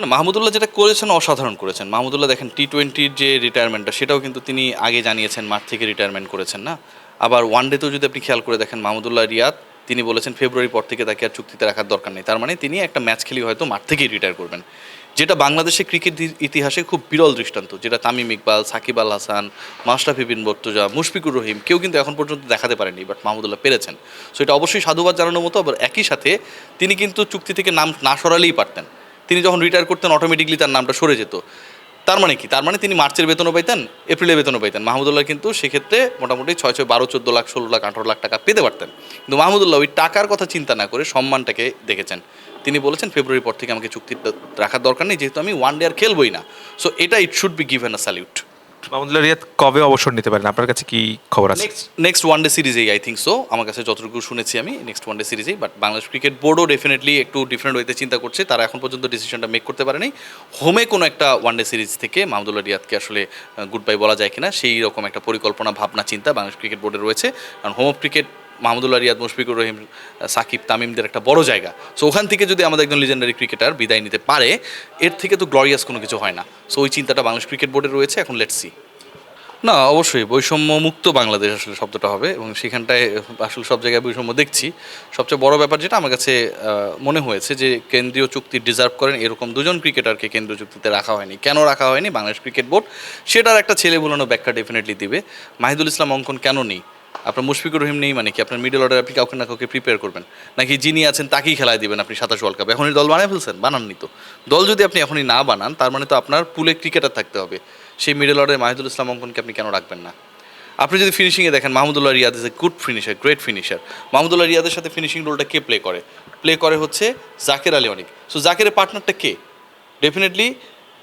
না, মাহমুদুল্লাহ যেটা করেছেন অসাধারণ করেছেন। মাহমুদুল্লাহ দেখেন টি টোয়েন্টির যে রিটায়ারমেন্টটা সেটাও কিন্তু তিনি আগে জানিয়েছেন, মাঠ থেকে রিটায়ারমেন্ট করেছেন, না? আবার ওয়ান ডেতেও যদি আপনি খেয়াল করে দেখেন, মাহমুদুল্লাহ রিয়াদ, তিনি বলেছেন ফেব্রুয়ারি পর থেকে তাকে আর চুক্তিতে রাখার দরকার নেই। তার মানে তিনি একটা ম্যাচ খেলি হয়তো মাঠ থেকেই রিটায়ার করবেন। যেটা বাংলাদেশের ক্রিকেট ইতিহাসে খুব বিরল দৃষ্টান্ত, যেটা তামিম ইকবাল, সাকিব আল হাসান, মাশরাফি বিন বর্তুজা, মুশফিকুর রহিম, কেউ কিন্তু এখন পর্যন্ত দেখাতে পারেনি বাট মাহমুদুল্লাহ পেরেছেন। সো এটা অবশ্যই সাধুবাদ জানানোর মতো, আবার একই সাথে তিনি কিন্তু চুক্তি থেকে নাম না সরালেই পারতেন। তিনি যখন রিটায়ার করতেন অটোমেটিকলি তার নামটা সরে যেত। তার মানে কি? তার মানে তিনি মার্চের বেতনও পাইতেন, এপ্রিলের বেতনও পাইতেন। মাহমুদুল্লাহ কিন্তু সেক্ষেত্রে মোটামুটি ছয় ছয় বারো, চোদ্দ লাখ, ষোলো লাখ, আঠারো লাখ টাকা পেতে পারতেন। কিন্তু মাহমুদুল্লাহ ওই টাকার কথা চিন্তা না করে সম্মানটাকে দেখেছেন। তিনি বলেছেন ফেব্রুয়ারি পর থেকে আমাকে চুক্তি রাখার দরকার নেই, যেহেতু আমি ওয়ান ডে আর খেলবই না। সো এটা it should be given a salute Mahmudullah Riyad কবে অবসর নিতে পারেন? আপনার কাছে কি খবর আছে? নেক্সট ওয়ান ডে সিরিজেই আই থিঙ্ক সো আমার কাছে যতটুকু শুনেছি আমি নেক্সট ওয়ান ডে সিরিজেই বাট বাংলাদেশ ক্রিকেট বোর্ডও ডেফিনেটলি একটু ডিফারেন্ট ওয়েতে চিন্তা করছে। তারা এখন পর্যন্ত ডিসিশনটা মেক করতে পারেনি। হোমে কোনো একটা ওয়ান ডে সিরিজ থেকে মাহমুদুল্লাহ রিয়াদকে আসলে গুড বাই বলা যায় কিনা, সেই রকম একটা পরিকল্পনা, ভাবনা, চিন্তা বাংলাদেশ ক্রিকেট বোর্ডে রয়েছে। কারণ home of cricket Mahmudullah Riyad, Mushfiqur Rahim Shakib, তামিমদের একটা বড় জায়গা। সো ওখান থেকে যদি আমাদের একজন লিজেন্ডারি ক্রিকেটার বিদায় নিতে পারে, এর থেকে তো গ্লোরিয়াস কোনো কিছু হয় না। সো ওই চিন্তাটা বাংলাদেশ ক্রিকেট বোর্ডে রয়েছে, এখন লেটস সি না, অবশ্যই বৈষম্য মুক্ত বাংলাদেশ আসলে শব্দটা হবে, এবং সেখানটায় আসলে সব জায়গায় বৈষম্য দেখছি। সবচেয়ে বড় ব্যাপার যেটা আমার কাছে মনে হয়েছে যে কেন্দ্রীয় চুক্তি ডিজার্ভ করেন, এরকম দুজন ক্রিকেটারকে কেন্দ্রীয় চুক্তিতে রাখা হয়নি। কেন রাখা হয়নি? বাংলাদেশ ক্রিকেট বোর্ড সেটার একটা ছেলে বোলানো ব্যাখ্যা ডেফিনেটলি দিবে। মাহিদুল ইসলাম অঙ্কন কেন নেই? আপনার মুশফিকুর রহিম নেই মানে কি? আপনার মিডল অর্ডার আপনি কাউকে না কাউকে প্রিপেয়ার করবেন? নাকি যিনি আছেন তাকেই খেলায় দিবেন আপনি সাতাশ ওয়ার্ল্ড কাপ এখনই দল বানিয়ে ফেলছেন? বানাননি তো। দল যদি আপনি এখনই না বানান, তার মানে তো আপনার পুলে ক্রিকেটার থাকতে হবে। সেই মিডল অর্ডারে মাহিদুল ইসলাম অঙ্কনকে আপনি কেন রাখবেন না? আপনি যদি ফিনিশিংয়ে দেখেন, Mahmudullah Riyad is a good finisher great finisher Mahmudullah রিয়াদের সাথে ফিনিশিং রোলটা কে প্লে করে? প্লে করে হচ্ছে জাকের আলী অনেক। সো জাকেরের পার্টনারটা কে? ডেফিনেটলি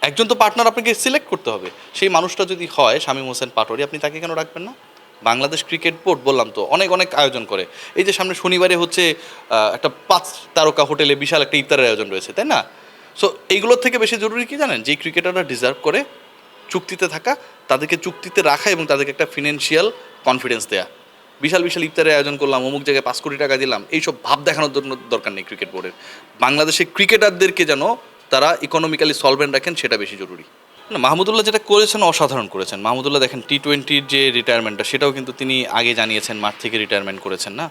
একজন তো পার্টনার আপনাকে সিলেক্ট করতে হবে। সেই মানুষটা যদি হয়, শামীম হোসেন পাটোয়ারি, আপনি তাকে কেন রাখবেন না? বাংলাদেশ ক্রিকেট বোর্ড বললাম তো, অনেক অনেক আয়োজন করে। এই যে সামনে শনিবারে হচ্ছে একটা পাঁচ তারকা হোটেলে বিশাল একটা ইফতারের আয়োজন রয়েছে, তাই না? সো এইগুলোর থেকে বেশি জরুরি কি জানেন? যে ক্রিকেটাররা ডিজার্ভ করে চুক্তিতে থাকা, তাদেরকে চুক্তিতে রাখা এবং তাদেরকে একটা ফিনান্সিয়াল কনফিডেন্স দেয়া। বিশাল বিশাল ইফতারের আয়োজন করলাম, অমুক জায়গায় পাঁচ কোটি টাকা দিলাম, এইসব ভাব দেখানোর জন্য দরকার নেই ক্রিকেট বোর্ডের। বাংলাদেশের ক্রিকেটারদেরকে যেন তারা ইকোনমিক্যালি সলভেন্ট রাখেন, সেটা বেশি জরুরি। না মাহমুদুল্লাহ যেটা করেছেন অসাধারণ করেছেন। মাহমুদুল্লাহ দেখেন টি টোয়েন্টির যে রিটায়ারমেন্টটা সেটাও কিন্তু তিনি আগে জানিয়েছেন, মাঠ থেকে রিটায়ারমেন্ট করেছেন, না?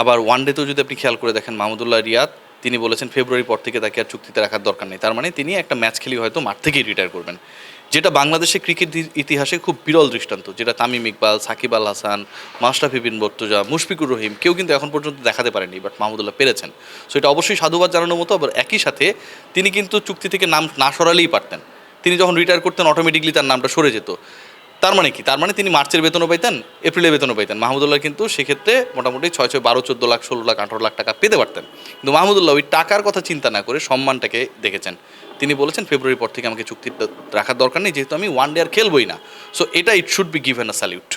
আবার ওয়ান ডেতেও যদি আপনি খেয়াল করে দেখেন মাহমুদুল্লাহ রিয়াদ, তিনি বলেছেন ফেব্রুয়ারি পর থেকে তাকে আর চুক্তিতে রাখার দরকার নেই। তার মানে তিনি একটা ম্যাচ খেলি হয়তো মাঠ থেকেই রিটায়ার করবেন। যেটা বাংলাদেশের ক্রিকেট ইতিহাসে খুব বিরল দৃষ্টান্ত, যেটা তামিম ইকবাল, সাকিব আল হাসান, মাশরাফি বিন বর্তুজা, মুশফিকুর রহিম, কেউ কিন্তু এখন পর্যন্ত দেখাতে পারেনি বাট মাহমুদুল্লাহ পেরেছেন। সো এটা অবশ্যই সাধুবাদ জানানোর মতো, আবার একই সাথে তিনি কিন্তু চুক্তি থেকে নাম না সরালেই পারতেন। তিনি যখন রিটায়ার করতেন অটোমেটিকলি তার নামটা সরে যেত। তার মানে কি? তার মানে তিনি মার্চের বেতনও পাইতেন, এপ্রিলের বেতনও পাইতেন। মাহমুদুল্লাহ কিন্তু সেক্ষেত্রে মোটামুটি ছয় ছয় বারো, চোদ্দ লাখ, ষোলো লাখ, আঠারো লাখ টাকা পেতে পারতেন। কিন্তু মাহমুদুল্লাহ ওই টাকার কথা চিন্তা না করে সম্মানটাকে দেখেছেন। তিনি বলেছেন ফেব্রুয়ারি পর থেকে আমাকে চুক্তি রাখার দরকার নেই, যেহেতু আমি ওয়ান ডে আর খেলবই না। সো এটা it should be given a salute